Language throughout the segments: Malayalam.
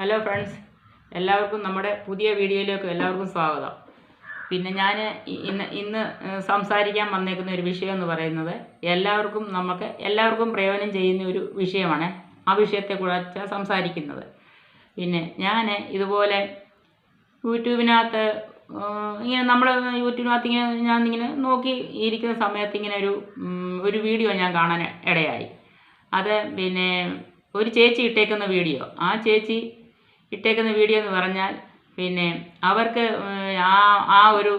ഹലോ ഫ്രണ്ട്സ് എല്ലാവർക്കും നമ്മുടെ പുതിയ വീഡിയോയിലേക്ക് എല്ലാവർക്കും സ്വാഗതം. പിന്നെ ഞാൻ ഇന്ന് ഇന്ന് സംസാരിക്കാൻ വന്നേക്കുന്ന ഒരു വിഷയം എന്ന് പറയുന്നത് എല്ലാവർക്കും നമുക്ക് എല്ലാവർക്കും പ്രയോജനം ചെയ്യുന്ന ഒരു വിഷയമാണ് ആ വിഷയത്തെ വിഷയത്തെക്കുറിച്ച് സംസാരിക്കുന്നത്. പിന്നെ ഞാൻ ഇതുപോലെ യൂട്യൂബിനകത്ത് ഇങ്ങനെ നമ്മൾ യൂട്യൂബിനകത്ത് ഇങ്ങനെ ഞാൻ ഇങ്ങനെ നോക്കി ഇരിക്കുന്ന സമയത്ത് ഇങ്ങനെ ഒരു ഒരു വീഡിയോ ഞാൻ കാണാൻ ഇടയായി. അത് പിന്നെ ഒരു ചേച്ചി ഇട്ടേക്കുന്ന വീഡിയോ. ആ ചേച്ചി ഇട്ടേക്കുന്ന വീഡിയോ എന്ന് പറഞ്ഞാൽ പിന്നെ അവർക്ക് ആ ആ ഒരു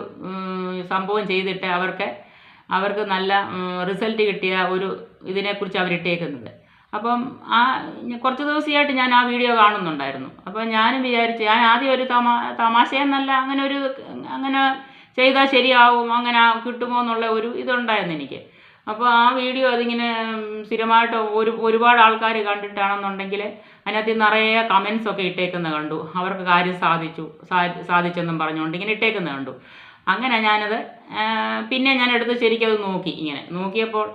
സംഭവം ചെയ്തിട്ട് അവർക്ക് അവർക്ക് നല്ല റിസൾട്ട് കിട്ടിയ ഒരു ഇതിനെക്കുറിച്ച് അവരിട്ടേക്കുന്നത്. അപ്പം ആ കുറച്ച് ദിവസമായിട്ട് ഞാൻ ആ വീഡിയോ കാണുന്നുണ്ടായിരുന്നു. അപ്പോൾ ഞാനും വിചാരിച്ചു ഞാൻ ആദ്യം ഒരു തമാ തമാശയെന്നല്ല അങ്ങനെ ഒരു അങ്ങനെ ചെയ്താൽ ശരിയാവും അങ്ങനെ കിട്ടുമോ എന്നുള്ള ഒരു ഇതുണ്ടായിരുന്നു എനിക്ക്. അപ്പോൾ ആ വീഡിയോ അതിങ്ങനെ സ്ഥിരമായിട്ട് ഒരു ഒരുപാട് ആൾക്കാർ കണ്ടിട്ടാണെന്നുണ്ടെങ്കിൽ അതിനകത്ത് നിറയെ കമൻസ് ഒക്കെ ഇട്ടേക്കുന്ന കണ്ടു. അവർക്ക് കാര്യം സാധിച്ചു. സാധിച്ചെന്നും പറഞ്ഞുകൊണ്ട് ഇങ്ങനെ ഇട്ടേക്കുന്ന കണ്ടു. അങ്ങനെ ഞാനത് പിന്നെ ഞാൻ എടുത്ത് ശരിക്കും അത് നോക്കി ഇങ്ങനെ. നോക്കിയപ്പോൾ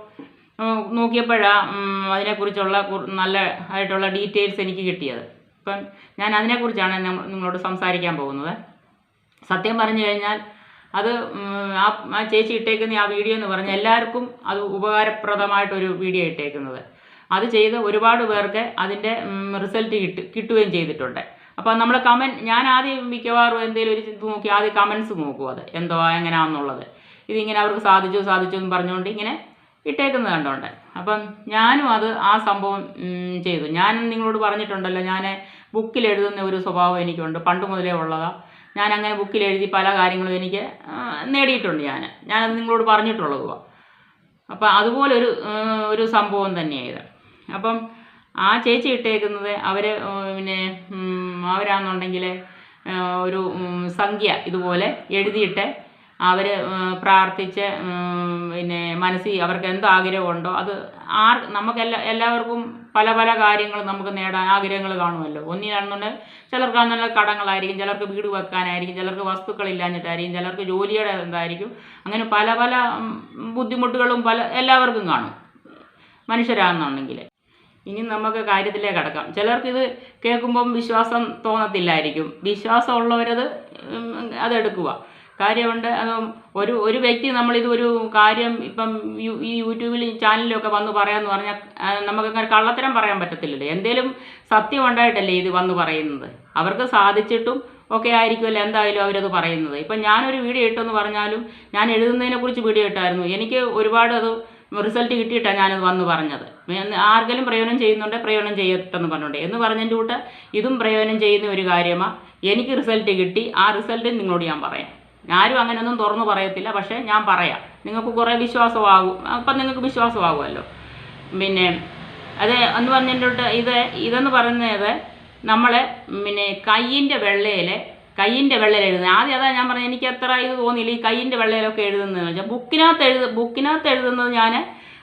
നോക്കിയപ്പോഴാണ് അതിനെക്കുറിച്ചുള്ള നല്ല ആയിട്ടുള്ള ഡീറ്റെയിൽസ് എനിക്ക് കിട്ടിയത്. ഇപ്പം ഞാൻ അതിനെക്കുറിച്ചാണ് നിങ്ങളോട് സംസാരിക്കാൻ പോകുന്നത്. സത്യം പറഞ്ഞു കഴിഞ്ഞാൽ അത് ആ ചേച്ചി ഇട്ടേക്കുന്ന ആ വീഡിയോ എന്ന് പറഞ്ഞാൽ എല്ലാവർക്കും അത് ഉപകാരപ്രദമായിട്ടൊരു വീഡിയോ ഇട്ടേക്കുന്നത്. അത് ചെയ്ത് ഒരുപാട് പേർക്ക് അതിന്റെ റിസൾട്ട് കിട്ടു കിട്ടുകയും ചെയ്തിട്ടുണ്ട്. അപ്പോൾ നമ്മൾ കമന്റ് ഞാൻ ആദ്യം മിക്കവാറും എന്തെങ്കിലും ഒരു ചിന്ത നോക്കി ആദ്യം കമൻസ് നോക്കും അത്. എന്തോ എങ്ങനെയാണെന്നുള്ളത് ഇതിങ്ങനെ അവർക്ക് സാധിച്ചു സാധിച്ചു എന്ന് പറഞ്ഞുകൊണ്ട് ഇങ്ങനെ ഇട്ടേക്കുന്നത് കണ്ടോണ്ട്. അപ്പം ഞാനും അത് ആ സംഭവം ചെയ്തു. ഞാൻ നിങ്ങളോട് പറഞ്ഞിട്ടുണ്ടല്ലോ ഞാൻ ബുക്കിൽ എഴുതുന്ന ഒരു സ്വഭാവം എനിക്കുണ്ട്. പണ്ട് മുതലേ ഉള്ളതാണ് ഞാൻ അങ്ങനെ ബുക്കിൽ എഴുതി പല കാര്യങ്ങളും എനിക്ക് നേടിയിട്ടുണ്ട് ഞാൻ ഞാനത് നിങ്ങളോട് പറഞ്ഞിട്ടുള്ളതുമാണ് അപ്പം അതുപോലൊരു ഒരു സംഭവം തന്നെയാണ് ഇത്. അപ്പം ആ ചേച്ചി ഇട്ടേക്കുന്നത് അവർ പിന്നെ അവരാണെന്നുണ്ടെങ്കിൽ ഒരു സംഖ്യ ഇതുപോലെ എഴുതിയിട്ട് അവർ പ്രാർത്ഥിച്ച് പിന്നെ മനസ്സിൽ അവർക്ക് എന്ത് ആഗ്രഹമുണ്ടോ അത് ആർ നമുക്കെല്ലാ എല്ലാവർക്കും പല പല കാര്യങ്ങൾ നമുക്ക് നേടാൻ ആഗ്രഹങ്ങൾ കാണുമല്ലോ. ഒന്നിനാണെന്നുണ്ടെങ്കിൽ ചിലർക്ക് നല്ല കടങ്ങളായിരിക്കും ചിലർക്ക് വീട് വെക്കാനായിരിക്കും ചിലർക്ക് വസ്തുക്കളില്ലാഞ്ഞിട്ടായിരിക്കും ചിലർക്ക് ജോലിയുടെ എന്തായിരിക്കും അങ്ങനെ പല പല ബുദ്ധിമുട്ടുകളും പല എല്ലാവർക്കും കാണും മനുഷ്യരാണെന്നുണ്ടെങ്കിൽ ഇനി നമുക്ക് കാര്യത്തിലേക്ക് കടക്കാം. ചിലർക്ക് ഇത് കേൾക്കുമ്പം വിശ്വാസം തോന്നത്തില്ലായിരിക്കും. വിശ്വാസമുള്ളവരത് അതെടുക്കുക. കാര്യമുണ്ട് അത് ഒരു ഒരു വ്യക്തി നമ്മളിത് ഒരു കാര്യം ഇപ്പം ഈ യൂട്യൂബിൽ ചാനലിലൊക്കെ വന്ന് പറയാമെന്ന് പറഞ്ഞാൽ നമുക്കങ്ങനെ കള്ളത്തരം പറയാൻ പറ്റത്തില്ലല്ലോ. എന്തേലും സത്യം ഉണ്ടായിട്ടല്ലേ ഇത് വന്ന് പറയുന്നത്? അവർക്ക് സാധിച്ചിട്ടും ഒക്കെ ആയിരിക്കുമല്ലോ എന്തായാലും അവരത് പറയുന്നത്. ഇപ്പം ഞാനൊരു വീഡിയോ ഇട്ടെന്ന് പറഞ്ഞാലും ഞാൻ എഴുതുന്നതിനെക്കുറിച്ച് വീഡിയോ ഇട്ടായിരുന്നു. എനിക്ക് ഒരുപാട് അത് റിസൾട്ട് കിട്ടിയിട്ടാണ് ഞാനത് വന്ന് പറഞ്ഞത്. ആർക്കെങ്കിലും പ്രയോജനം ചെയ്യുന്നുണ്ട് പ്രയോജനം ചെയ്യട്ടെന്ന് പറഞ്ഞുകൊണ്ട് എന്ന് പറഞ്ഞതിന്റെ കൂട്ട് ഇതും പ്രയോജനം ചെയ്യുന്ന ഒരു കാര്യമാണ് എനിക്ക് റിസൾട്ട് കിട്ടി. ആ റിസൾട്ട് നിങ്ങളോട് ഞാൻ പറയാം. ആരും അങ്ങനെയൊന്നും തുറന്നു പറയത്തില്ല. പക്ഷേ ഞാൻ പറയാം. നിങ്ങൾക്ക് കുറേ വിശ്വാസമാകും. അപ്പം നിങ്ങൾക്ക് വിശ്വാസമാകുമല്ലോ. പിന്നെ അത് എന്ന് പറഞ്ഞതിന്റെ ഇത് ഇതെന്ന് പറയുന്നത് നമ്മൾ പിന്നെ കയ്യിന്റെ വെള്ളയിൽ കയ്യിന്റെ വെള്ളയിൽ എഴുതുന്നത്. ആദ്യം അതാ ഞാൻ പറഞ്ഞത് എനിക്ക് എത്ര ഇത് തോന്നിയില്ല ഈ കയ്യിന്റെ വെള്ളയിലൊക്കെ എഴുതുന്നതെന്ന് വെച്ചാൽ ബുക്കിനകത്ത് എഴുത ബുക്കിനകത്ത് എഴുതുന്നത് ഞാൻ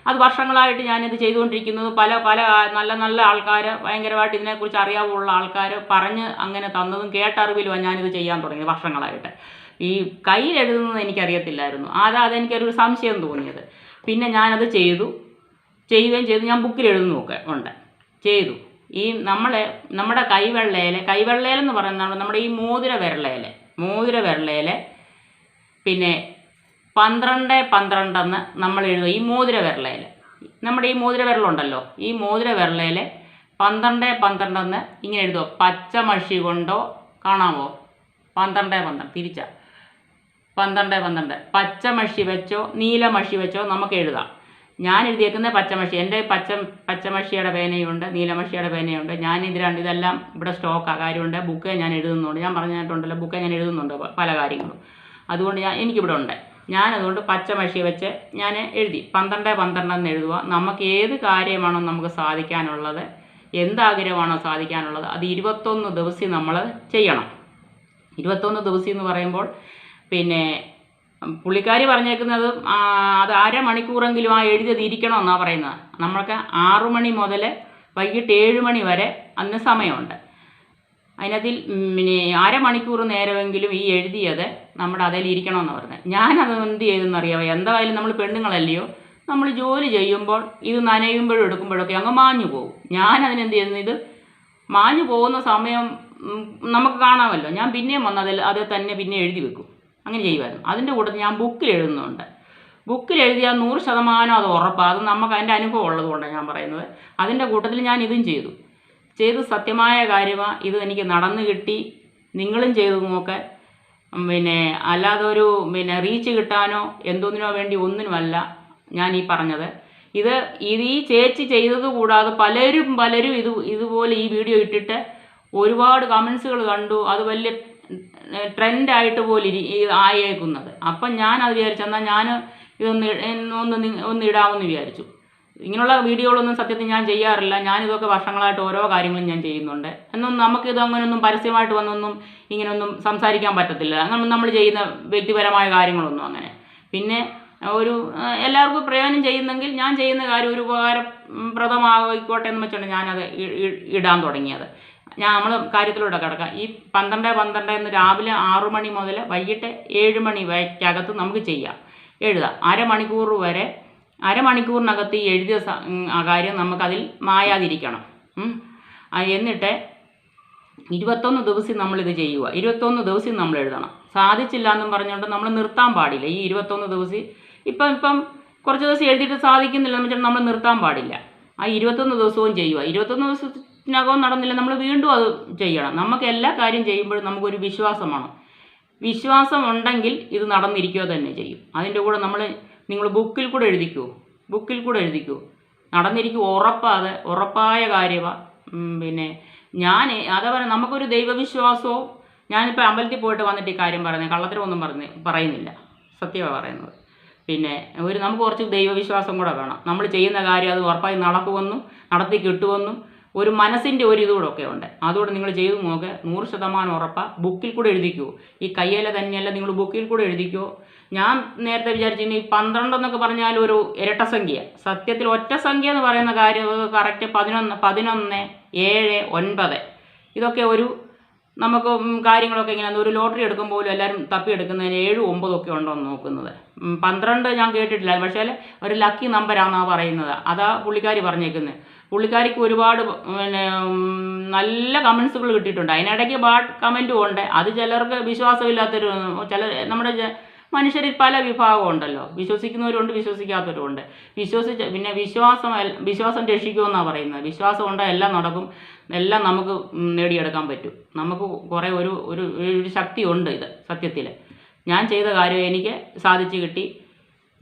അത് വർഷങ്ങളായിട്ട് ഞാനിത് ചെയ്തുകൊണ്ടിരിക്കുന്നത് പല പല നല്ല നല്ല ആൾക്കാർ ഭയങ്കരമായിട്ട് ഇതിനെക്കുറിച്ച് അറിയാവുള്ള ആൾക്കാർ പറഞ്ഞ് അങ്ങനെ തന്നതും കേട്ടറിവിലുമാണ് ഞാനിത് ചെയ്യാൻ തുടങ്ങിയത് വർഷങ്ങളായിട്ട്. ഈ കയ്യിൽ എഴുതുന്നത് എനിക്കറിയത്തില്ലായിരുന്നു. അതാ അതെനിക്കൊരു സംശയം തോന്നിയത്. പിന്നെ ഞാനത് ചെയ്തു. ചെയ്യുകയും ചെയ്തു. ഞാൻ ബുക്കിൽ എഴുതുന്നൊക്കെ ഉണ്ട്. ചെയ്തു. ഈ നമ്മളെ നമ്മുടെ കൈവെള്ളയിൽ കൈവെള്ളയിലെന്ന് പറയുന്നത് നമ്മുടെ ഈ മോതിര വിരളയിൽ മോതിര വിരളയിൽ പിന്നെ പന്ത്രണ്ട് പന്ത്രണ്ടെന്ന് നമ്മൾ എഴുതും. ഈ മോതിര വിരളയിൽ നമ്മുടെ ഈ മോതിര വിരലുണ്ടല്ലോ. ഈ മോതിര വിരളയിൽ പന്ത്രണ്ട് പന്ത്രണ്ടെന്ന് ഇങ്ങനെ എഴുതുക പച്ച മഷി കൊണ്ടോ കാണാമോ പന്ത്രണ്ട് പന്ത്രണ്ട് തിരിച്ച. പന്ത്രണ്ട് പന്ത്രണ്ട്. പച്ച മഷി വെച്ചോ നീല മഷി വെച്ചോ നമുക്ക് എഴുതാം. ഞാൻ എഴുതിയേക്കുന്നത് പച്ചമഷി എന്റെ പച്ച പച്ചമഷിയുടെ പേനയുണ്ട് നീലമഷിയുടെ പേനയുണ്ട്. ഞാൻ ഇത് രണ്ട് ഇതെല്ലാം ഇവിടെ സ്റ്റോക്കാണ് കാര്യമുണ്ട്. ബുക്ക് ഞാൻ എഴുതുന്നുണ്ട്. ഞാൻ പറഞ്ഞിട്ടുണ്ടല്ലോ ബുക്ക് ഞാൻ എഴുതുന്നുണ്ട് പല കാര്യങ്ങളും. അതുകൊണ്ട് ഞാൻ എനിക്കിവിടെ ഉണ്ട്. ഞാൻ അതുകൊണ്ട് പച്ചമഷി വെച്ച് ഞാൻ എഴുതി. പന്ത്രണ്ട് പന്ത്രണ്ട് എന്ന് എഴുതുക. നമുക്ക് ഏത് കാര്യമാണോ നമുക്ക് സാധിക്കാനുള്ളത് എന്താഗ്രഹമാണോ സാധിക്കാനുള്ളത് അത് ഇരുപത്തൊന്ന് ദിവസം നമ്മൾ ചെയ്യണം. ഇരുപത്തൊന്ന് ദിവസം എന്ന് പറയുമ്പോൾ പിന്നെ പുള്ളിക്കാരി പറഞ്ഞേക്കുന്നത് അത് അരമണിക്കൂറെങ്കിലും ആ എഴുതിയത് എന്നാണ് പറയുന്നത്. നമ്മൾക്ക് ആറു മണി മുതൽ വൈകിട്ട് ഏഴ് മണി വരെ അന്ന് സമയമുണ്ട്. അതിനകത്തിൽ പിന്നെ അരമണിക്കൂർ നേരമെങ്കിലും ഈ എഴുതിയത് നമ്മുടെ അതിൽ ഇരിക്കണമെന്ന് പറഞ്ഞത്. ഞാനത് എന്ത് ചെയ്തെന്ന് അറിയാമോ എന്തായാലും നമ്മൾ പെണ്ണുങ്ങളല്ലയോ? നമ്മൾ ജോലി ചെയ്യുമ്പോൾ ഇത് നനയുമ്പോഴും എടുക്കുമ്പോഴൊക്കെ അങ്ങ് മാഞ്ഞു പോകും ഞാനതിനെന്ത് ചെയ്യുന്നു? ഇത് മാഞ്ഞു പോകുന്ന സമയം നമുക്ക് കാണാമല്ലോ. ഞാൻ പിന്നെയും വന്ന് അതിൽ അത് തന്നെ പിന്നെ എഴുതി വെക്കും. അങ്ങനെ ചെയ്യുമായിരുന്നു. അതിന്റെ കൂട്ടത്തിൽ ഞാൻ ബുക്കിൽ എഴുതുന്നുണ്ട്. ബുക്കിൽ എഴുതിയാൽ നൂറ് ശതമാനം അത് ഉറപ്പാണ് അത് നമുക്ക് അതിന്റെ അനുഭവം ഉള്ളതുകൊണ്ടാണ് ഞാൻ പറയുന്നത്. അതിന്റെ കൂട്ടത്തിൽ ഞാൻ ഇതും ചെയ്തു. ചെയ്ത് സത്യമായ കാര്യമാണ് ഇത് എനിക്ക് നടന്നു കിട്ടി. നിങ്ങളും ചെയ്തു നോക്കെ പിന്നെ അല്ലാതെ ഒരു പിന്നെ റീച്ച് കിട്ടാനോ എന്തോന്നിനോ വേണ്ടി ഒന്നിനുമല്ല ഞാൻ ഈ പറഞ്ഞത്. ഇത് ഇത് ഈ ചേച്ചി ചെയ്തത് കൂടാതെ പലരും പലരും ഇത് ഇതുപോലെ ഈ വീഡിയോ ഇട്ടിട്ട് ഒരുപാട് കമൻസുകൾ കണ്ടു. അത് വലിയ ട്രെൻഡായിട്ട് പോലെ ആയേക്കുന്നത്. അപ്പം ഞാൻ അത് വിചാരിച്ചു എന്നാൽ ഞാൻ ഇതൊന്ന് ഒന്ന് ഒന്ന് ഇടാമെന്ന് വിചാരിച്ചു. ഇങ്ങനെയുള്ള വീഡിയോകളൊന്നും സത്യത്തിൽ ഞാൻ ചെയ്യാറില്ല. ഞാനിതൊക്കെ വർഷങ്ങളായിട്ട് ഓരോ കാര്യങ്ങളും ഞാൻ ചെയ്യുന്നുണ്ട്. എന്നൊന്നും നമുക്കിത് അങ്ങനെയൊന്നും പരസ്യമായിട്ട് വന്നൊന്നും ഇങ്ങനെയൊന്നും സംസാരിക്കാൻ പറ്റത്തില്ല. അങ്ങനെ നമ്മൾ ചെയ്യുന്ന വ്യക്തിപരമായ കാര്യങ്ങളൊന്നും അങ്ങനെ. പിന്നെ ഒരു എല്ലാവർക്കും പ്രയോജനം ചെയ്യുന്നെങ്കിൽ ഞാൻ ചെയ്യുന്ന കാര്യം ഒരു ഉപകാരപ്രദമായിക്കോട്ടെ എന്ന് വെച്ചാണ് ഞാനത് ഇടാൻ തുടങ്ങിയത്. ഞാൻ നമ്മൾ കാര്യത്തിലൂടെ കിടക്കാം. ഈ പന്ത്രണ്ട് പന്ത്രണ്ട് എന്ന് രാവിലെ ആറു മണി മുതൽ വൈകിട്ട് ഏഴ് മണി വരെക്കകത്ത് നമുക്ക് ചെയ്യാം. എഴുതാം. അരമണിക്കൂർ വരെ അരമണിക്കൂറിനകത്ത് ഈ എഴുതിയ കാര്യം നമുക്കതിൽ മായാതിരിക്കണം. എന്നിട്ട് ഇരുപത്തൊന്ന് ദിവസം നമ്മളിത് ചെയ്യുക ഇരുപത്തൊന്ന് ദിവസം നമ്മൾ എഴുതണം. സാധിച്ചില്ല എന്നും പറഞ്ഞുകൊണ്ട് നമ്മൾ നിർത്താൻ പാടില്ല. ഈ ഇരുപത്തൊന്ന് ദിവസം ഇപ്പം ഇപ്പം കുറച്ച് ദിവസം എഴുതിയിട്ട് സാധിക്കുന്നില്ല എന്ന് വെച്ചാൽ നമ്മൾ നിർത്താൻ പാടില്ല. ആ ഇരുപത്തൊന്ന് ദിവസവും ചെയ്യുക ഇരുപത്തൊന്ന് ദിവസത്തിനകം നടന്നില്ല. നമ്മൾ വീണ്ടും അത് ചെയ്യണം. നമുക്ക് എല്ലാ കാര്യം ചെയ്യുമ്പോഴും നമുക്കൊരു വിശ്വാസമാണ്. വിശ്വാസം ഉണ്ടെങ്കിൽ ഇത് നടന്നിരിക്കുക തന്നെ ചെയ്യും. അതിന്റെ കൂടെ നമ്മൾ നിങ്ങൾ ബുക്കിൽ കൂടെ എഴുതിക്കോ. ബുക്കിൽ കൂടെ എഴുതിക്കോ. നടന്നിരിക്കും ഉറപ്പാതെ ഉറപ്പായ കാര്യമാണ് പിന്നെ ഞാൻ അതേപോലെ നമുക്കൊരു ദൈവവിശ്വാസവും ഞാനിപ്പോൾ അമ്പലത്തിൽ പോയിട്ട് വന്നിട്ട് ഈ കാര്യം പറയുന്നത് കള്ളത്തരമൊന്നും പറഞ്ഞ് പറയുന്നില്ല. സത്യമാണ് പറയുന്നത്. പിന്നെ ഒരു നമുക്ക് കുറച്ച് ദൈവവിശ്വാസം കൂടെ വേണം. നമ്മൾ ചെയ്യുന്ന കാര്യം അത് ഉറപ്പായി നടക്കുമെന്നും നടത്തി കിട്ടുമെന്നും ഒരു മനസ്സിന്റെ ഒരു ഇതുകൂടെ ഒക്കെ ഉണ്ട്. അതുകൂടെ നിങ്ങൾ ചെയ്തു നോക്ക്. നൂറ് ശതമാനം ഉറപ്പാണ് ബുക്കിൽ കൂടെ എഴുതിക്കൂ. ഈ കയ്യില തന്നെയല്ല നിങ്ങൾ ബുക്കിൽ കൂടെ എഴുതിക്കോ. ഞാൻ നേരത്തെ വിചാരിച്ചിരുന്നു ഈ പന്ത്രണ്ട് എന്നൊക്കെ പറഞ്ഞാൽ ഒരു ഇരട്ട സംഖ്യ. സത്യത്തിൽ ഒറ്റ സംഖ്യ എന്ന് പറയുന്ന കാര്യം കറക്റ്റ് പതിനൊന്ന് പതിനൊന്ന് ഏഴ് ഒൻപത്. ഇതൊക്കെ ഒരു നമുക്ക് കാര്യങ്ങളൊക്കെ ഇങ്ങനെ ഒരു ലോട്ടറി എടുക്കുമ്പോൾ എല്ലാവരും തപ്പി എടുക്കുന്നതിന് ഏഴും ഒമ്പതും ഒക്കെ ഉണ്ടോ എന്ന് നോക്കുന്നത്. പന്ത്രണ്ട് ഞാൻ കേട്ടിട്ടില്ല. പക്ഷേ ഒരു ലക്കി നമ്പറാണെന്നാണ് പറയുന്നത്. അതാ പുള്ളിക്കാരി പറഞ്ഞേക്കുന്നത് പുള്ളിക്കാരിക്ക് ഒരുപാട് പിന്നെ നല്ല കമൻസുകൾ കിട്ടിയിട്ടുണ്ട്. അതിനിടയ്ക്ക് ബാഡ് കമന്റും ഉണ്ട്. അത് ചിലർക്ക് വിശ്വാസമില്ലാത്തൊരു ചില നമ്മുടെ മനുഷ്യരിൽ പല വിഭാഗം ഉണ്ടല്ലോ. വിശ്വസിക്കുന്നവരുണ്ട് വിശ്വസിക്കാത്തവരുണ്ട് വിശ്വസിച്ച് പിന്നെ വിശ്വാസം വിശ്വാസം രക്ഷിക്കുമെന്നാണ് പറയുന്നത്. വിശ്വാസം ഉണ്ട് എല്ലാം നടക്കും. എല്ലാം നമുക്ക് നേടിയെടുക്കാൻ പറ്റും. നമുക്ക് കുറേ ഒരു ഒരു ശക്തി ഉണ്ട് ഇത് സത്യത്തിൽ ഞാൻ ചെയ്ത കാര്യം എനിക്ക് സാധിച്ചു കിട്ടി.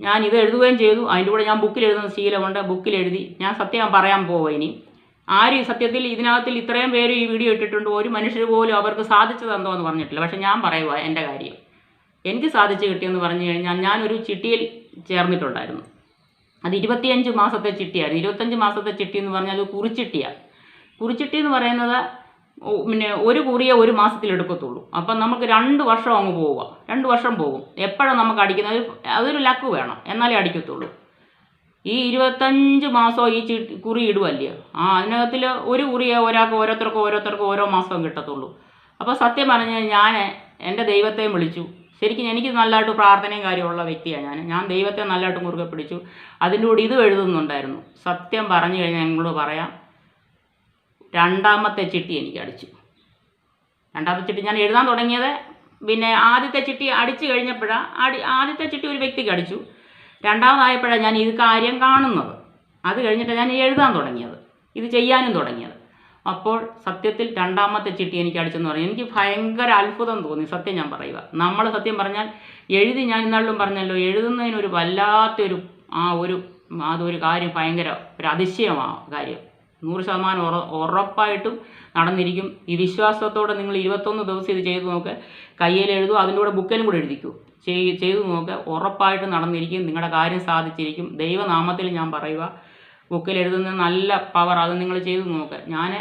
ഞാൻ ഇത് എഴുതുകയും ചെയ്തു. അതിന്റെ കൂടെ ഞാൻ ബുക്കിൽ എഴുതുന്ന ശീലമുണ്ട്. ബുക്കിൽ എഴുതി. ഞാൻ സത്യം പറയാൻ പോവുക ഇനി. ആരും സത്യത്തിൽ ഇതിനകത്തിൽ ഇത്രയും പേര് ഈ വീഡിയോ ഇട്ടിട്ടുണ്ട്? ഒരു മനുഷ്യർ പോലും അവർക്ക് സാധിച്ചത് എന്തോ എന്ന് പറഞ്ഞിട്ടില്ല. പക്ഷെ ഞാൻ പറയുക എന്റെ കാര്യം. എനിക്ക് സാധിച്ചു കിട്ടിയെന്ന് പറഞ്ഞു കഴിഞ്ഞാൽ ഞാനൊരു ചിട്ടിയിൽ ചേർന്നിട്ടുണ്ടായിരുന്നു. അത് ഇരുപത്തിയഞ്ച് മാസത്തെ ചിട്ടിയായിരുന്നു. ഇരുപത്തഞ്ച് മാസത്തെ ചിട്ടി എന്ന് പറഞ്ഞാൽ അത് കുറിച്ചിട്ടിയാണ് കുറിച്ചിട്ടി എന്ന് പറയുന്നത് പിന്നെ ഒരു കുറിയെ ഒരു മാസത്തിൽ എടുക്കത്തുള്ളൂ. അപ്പം നമുക്ക് രണ്ട് വർഷം അങ്ങ് പോവുക. രണ്ട് വർഷം പോകും. എപ്പോഴും നമുക്ക് അടിക്കുന്നത്? അതൊരു ലക്ക് വേണം. എന്നാലേ അടിക്കത്തുള്ളൂ. ഈ ഇരുപത്തഞ്ച് മാസം ഈ ചീട്ട് കുറി ഇടുവല്ലേ? ആ അതിനകത്തിൽ ഒരു കുറിയെ ഒരാൾക്ക് ഓരോരുത്തർക്കും ഓരോരുത്തർക്കും ഓരോ മാസവും കിട്ടത്തുള്ളൂ. അപ്പോൾ സത്യം പറഞ്ഞാൽ ഞാൻ എന്റെ ദൈവത്തെ വിളിച്ചു. ശരിക്കും എനിക്ക് നല്ലതായിട്ട് പ്രാർത്ഥനയും കാര്യമുള്ള വ്യക്തിയാണ് ഞാൻ ഞാൻ ദൈവത്തെ നല്ലതായിട്ട് മുറുകെ പിടിച്ചു. അതിന്റെ കൂടി ഇത് എഴുതുന്നുണ്ടായിരുന്നു. സത്യം പറഞ്ഞു കഴിഞ്ഞാൽ ഞങ്ങളോട് പറയാം. രണ്ടാമത്തെ ചിട്ടി എനിക്ക് അടിച്ചു. രണ്ടാമത്തെ ചിട്ടി ഞാൻ എഴുതാൻ തുടങ്ങിയത് പിന്നെ ആദ്യത്തെ ചിട്ടി അടിച്ചു കഴിഞ്ഞപ്പോഴാണ് അടി ആദ്യത്തെ ചിട്ടി ഒരു വ്യക്തിക്ക് അടിച്ചു. രണ്ടാമതായപ്പോഴാണ് ഞാൻ ഇത് കാര്യം കാണുന്നത്. അത് കഴിഞ്ഞിട്ട് ഞാൻ എഴുതാൻ തുടങ്ങിയത്. ഇത് ചെയ്യാനും തുടങ്ങിയത്. അപ്പോൾ സത്യത്തിൽ രണ്ടാമത്തെ ചിട്ടി എനിക്ക് അടിച്ചെന്ന് പറഞ്ഞു. എനിക്ക് ഭയങ്കര അത്ഭുതം തോന്നി സത്യം ഞാൻ പറയുക. നമ്മൾ സത്യം പറഞ്ഞാൽ എഴുതി ഞാൻ ഇന്നാളിലും പറഞ്ഞല്ലോ എഴുതുന്നതിനൊരു വല്ലാത്തൊരു ആ ഒരു അതൊരു കാര്യം ഭയങ്കര ഒരു അതിശയമാണ് കാര്യം. നൂറ് ശതമാനം ഉറ ഉറപ്പായിട്ടും നടന്നിരിക്കും. ഈ വിശ്വാസത്തോടെ നിങ്ങൾ ഇരുപത്തൊന്ന് ദിവസം ഇത് ചെയ്തു നോക്കുക കയ്യിൽ എഴുതും അതിന്റെ കൂടെ ബുക്കിലും കൂടെ എഴുതിക്കൂ. ചെയ് ചെയ്തു നോക്കുക ഉറപ്പായിട്ടും നടന്നിരിക്കും. നിങ്ങളുടെ കാര്യം സാധിച്ചിരിക്കും. ദൈവനാമത്തിൽ ഞാൻ പറയുക ബുക്കിൽ എഴുതുന്ന നല്ല പവർ അത് നിങ്ങൾ ചെയ്തു നോക്കുക ഞാൻ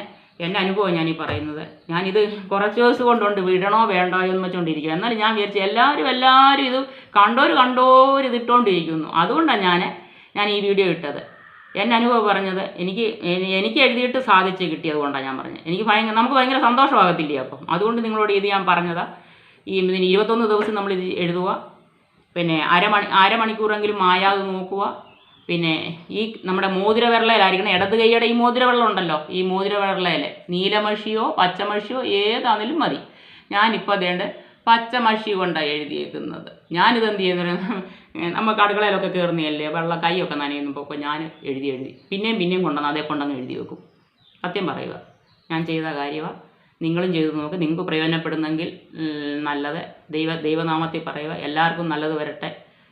എന്റെ അനുഭവം ഞാൻ ഈ പറയുന്നത്. ഞാനിത് കുറച്ച് ദിവസം കൊണ്ടുണ്ട്. വിടണോ വേണ്ടോ എന്ന് വെച്ചുകൊണ്ടിരിക്കുക എന്നാലും ഞാൻ വിചാരിച്ചു എല്ലാവരും എല്ലാവരും ഇത് കണ്ടോര് കണ്ടോര് ഇത് ഇട്ടുകൊണ്ടിരിക്കുന്നു അതുകൊണ്ടാണ് ഞാൻ ഞാൻ ഈ വീഡിയോ ഇട്ടത്. എന്റെ അനുഭവം പറഞ്ഞത് എനിക്ക് എനിക്ക് എഴുതിയിട്ട് സാധിച്ച് കിട്ടിയത് കൊണ്ടാണ് ഞാൻ പറഞ്ഞത്. എനിക്ക് ഭയങ്കര നമുക്ക് ഭയങ്കര സന്തോഷമാകത്തില്ലേ അപ്പം? അതുകൊണ്ട് നിങ്ങളോട് ഇത് ഞാൻ പറഞ്ഞതാ. ഈ ഇരുപത്തൊന്ന് ദിവസം നമ്മൾ ഇത് എഴുതുക പിന്നെ അരമണി അരമണിക്കൂറെങ്കിലും മായാതെ നോക്കുക പിന്നെ ഈ നമ്മുടെ മോതിര വിരളയിലായിരിക്കണം ഇടത് കൈയുടെ ഈ മോതിര വെള്ളം ഉണ്ടല്ലോ ഈ മോതിര വിരളയിൽ നീലമഷിയോ പച്ചമഷിയോ ഏതാണെങ്കിലും മതി. ഞാനിപ്പോൾ അതേണ്ട് പച്ചമഷി കൊണ്ടാണ് എഴുതിയേക്കുന്നത്. ഞാനിത് എന്ത് ചെയ്യുന്നത് നമുക്ക് അടുക്കളയിലൊക്കെ കയറുന്നതല്ലേ വെള്ള കൈയൊക്കെ നനയുമ്പോൾ ഞാൻ എഴുതി എഴുതി. പിന്നെയും പിന്നെയും കൊണ്ടുവന്ന് അതേ കൊണ്ടുവന്ന് എഴുതി വെക്കും. സത്യം പറയുക. ഞാൻ ചെയ്ത കാര്യമാണ് നിങ്ങളും ചെയ്തു നോക്ക്. നിങ്ങൾക്ക് പ്രയോജനപ്പെടുന്നെങ്കിൽ നല്ലത്. ദൈവ ദൈവനാമത്തിൽ പറയുക. എല്ലാവർക്കും നല്ലത് വരട്ടെ.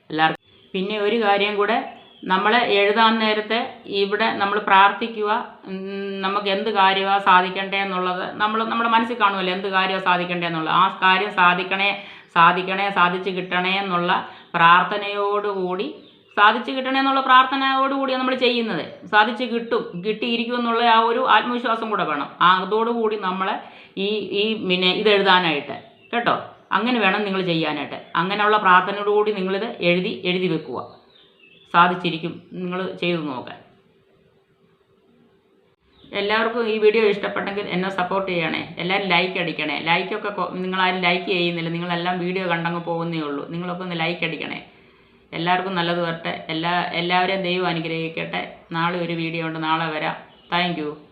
എല്ലാവർക്കും. പിന്നെ ഒരു കാര്യം കൂടെ. നമ്മൾ എഴുതാൻ നേരത്തെ ഇവിടെ നമ്മൾ പ്രാർത്ഥിക്കുക. നമുക്ക് എന്ത് കാര്യമാണ് സാധിക്കണ്ടേ എന്നുള്ളത് നമ്മൾ നമ്മുടെ മനസ്സിൽ കാണുമല്ലോ എന്ത് കാര്യമാണ് സാധിക്കണ്ടേ എന്നുള്ളത്. ആ കാര്യം സാധിക്കണേ സാധിക്കണേ സാധിച്ച് കിട്ടണേ എന്നുള്ള പ്രാർത്ഥനയോടുകൂടി സാധിച്ചു കിട്ടണേ എന്നുള്ള പ്രാർത്ഥനയോടുകൂടിയാണ് നമ്മൾ ചെയ്യുന്നത്. സാധിച്ചു കിട്ടും കിട്ടിയിരിക്കും എന്നുള്ള ആ ഒരു ആത്മവിശ്വാസം കൂടെ വേണം. അതോടുകൂടി നമ്മളെ ഈ ഈ പിന്നെ ഇത് എഴുതാനായിട്ട്. കേട്ടോ? അങ്ങനെ വേണം നിങ്ങൾ ചെയ്യാനായിട്ട്. അങ്ങനെയുള്ള പ്രാർത്ഥനയോടുകൂടി നിങ്ങളിത് എഴുതി എഴുതി വെക്കുക. സാധിച്ചിരിക്കും. നിങ്ങൾ ചെയ്തു നോക്കാൻ. എല്ലാവർക്കും ഈ വീഡിയോ ഇഷ്ടപ്പെട്ടെങ്കിൽ എന്നെ സപ്പോർട്ട് ചെയ്യണേ. എല്ലാവരും ലൈക്ക് അടിക്കണേ. ലൈക്കൊക്കെ നിങ്ങളാരും ലൈക്ക് ചെയ്യുന്നില്ല. നിങ്ങളെല്ലാം വീഡിയോ കണ്ടങ്ങ് പോകുന്നേ ഉള്ളൂ. നിങ്ങളൊക്കെ ഒന്ന് ലൈക്ക് അടിക്കണേ. എല്ലാവർക്കും നല്ലത് വരട്ടെ. എല്ലാ എല്ലാവരെയും ദൈവം അനുഗ്രഹിക്കട്ടെ. നാളെ ഒരു വീഡിയോ ഉണ്ട്. നാളെ വരാം. താങ്ക്